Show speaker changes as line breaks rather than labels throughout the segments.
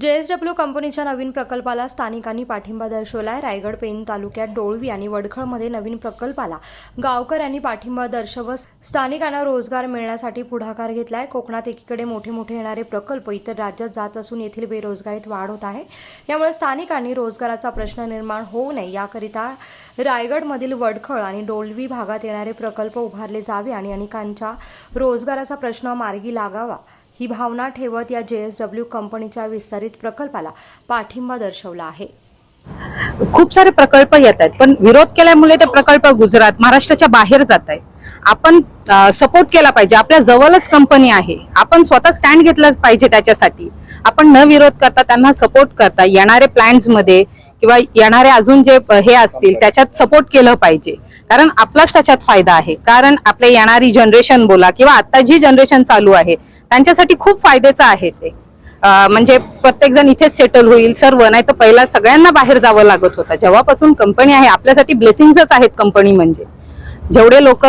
JSW कंपनीच्या नवीन प्रकल्पाला स्थानिकांनी पाठिंबा दर्शवलाय. रायगड पेन तालुक्यात डोळवी आणि वडखळमध्ये नवीन प्रकल्पाला गावकऱ्यांनी पाठिंबा दर्शवत स्थानिकांना रोजगार मिळण्यासाठी पुढाकार घेतलाय. कोकणात एकीकडे मोठे मोठे येणारे प्रकल्प इतर राज्यात जात असून येथील बेरोजगारीत वाढ होत आहे. यामुळे स्थानिकांनी रोजगाराचा प्रश्न निर्माण होऊ नये. याकरिता रायगडमधील वडखळ आणि डोलवी भागात येणारे प्रकल्प उभारले जावे आणि अनेकांच्या रोजगाराचा प्रश्न मार्गी लागावा. ही भावना ठेवत या जेएसडब्ल्यू कंपनीच्या विस्तारित प्रकल्पाला पाठिंबा दर्शवला आहे.
खूप सारे प्रकल्प येत आहेत पण विरोध केल्यामुळे ते प्रकल्प गुजरात महाराष्ट्राच्या बाहेर जात आहे आपण सपोर्ट केला पाहिजे. आपल्या जवळच कंपनी आहे. आपण स्वतः स्टँड घेतलं पाहिजे त्याच्यासाठी. आपण न विरोध करता त्यांना सपोर्ट करता येणारे प्लॅन्समध्ये किंवा येणारे अजून जे हे असतील त्याच्यात सपोर्ट केलं पाहिजे. कारण आपलाच त्याच्यात फायदा आहे. कारण आपले येणारी जनरेशन बोला किंवा आता जी जनरेशन चालू आहे त्यांच्यासाठी खूप फायद्याचं आहे ते. म्हणजे प्रत्येक जण इथेच सेटल होईल सर्व नाही तर पहिला सगळ्यांना बाहेर जावं लागत होतं. जेव्हापासून कंपनी आहे आपल्यासाठी ब्लेसिंगच आहेत कंपनी म्हणजे. जेवढे लोक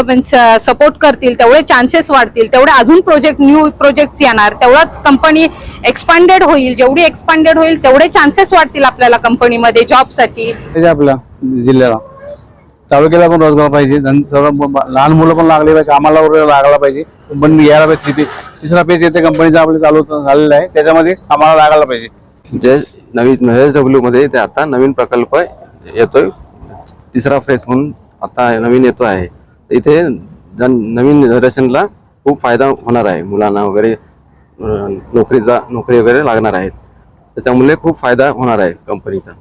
सपोर्ट करतील तेवढे चान्सेस वाढतील तेवढे अजून प्रोजेक्ट न्यू प्रोजेक्ट येणार तेवढाच कंपनी एक्सपांडेड होईल. जेवढी एक्सपांडेड होईल तेवढे चान्सेस वाढतील आपल्याला कंपनीमध्ये जॉबसाठी
आपल्या जिल्ह्याला. तालुक्याला पण रोजगार पाहिजे. लहान मुलं पण लागले पाहिजे. कामाला वगैरे लागला पाहिजे. पण यायला पाहिजे तिथे. तिसरा पेज येते कंपनीचा आपले चालू झालेला आहे. त्याच्यामध्ये कामाला लागायला पाहिजे.
जे नवीन एस डब्ल्यू मध्ये ते आता नवीन प्रकल्प येतोय. तिसरा फेज म्हणून आता नवीन येतो आहे. इथे जन- नवीन जनरेशनला खूप फायदा होणार आहे. मुलांना वगैरे नोकरीचा नोकरी वगैरे लागणार आहेत. त्याच्यामुळे खूप फायदा होणार आहे कंपनीचा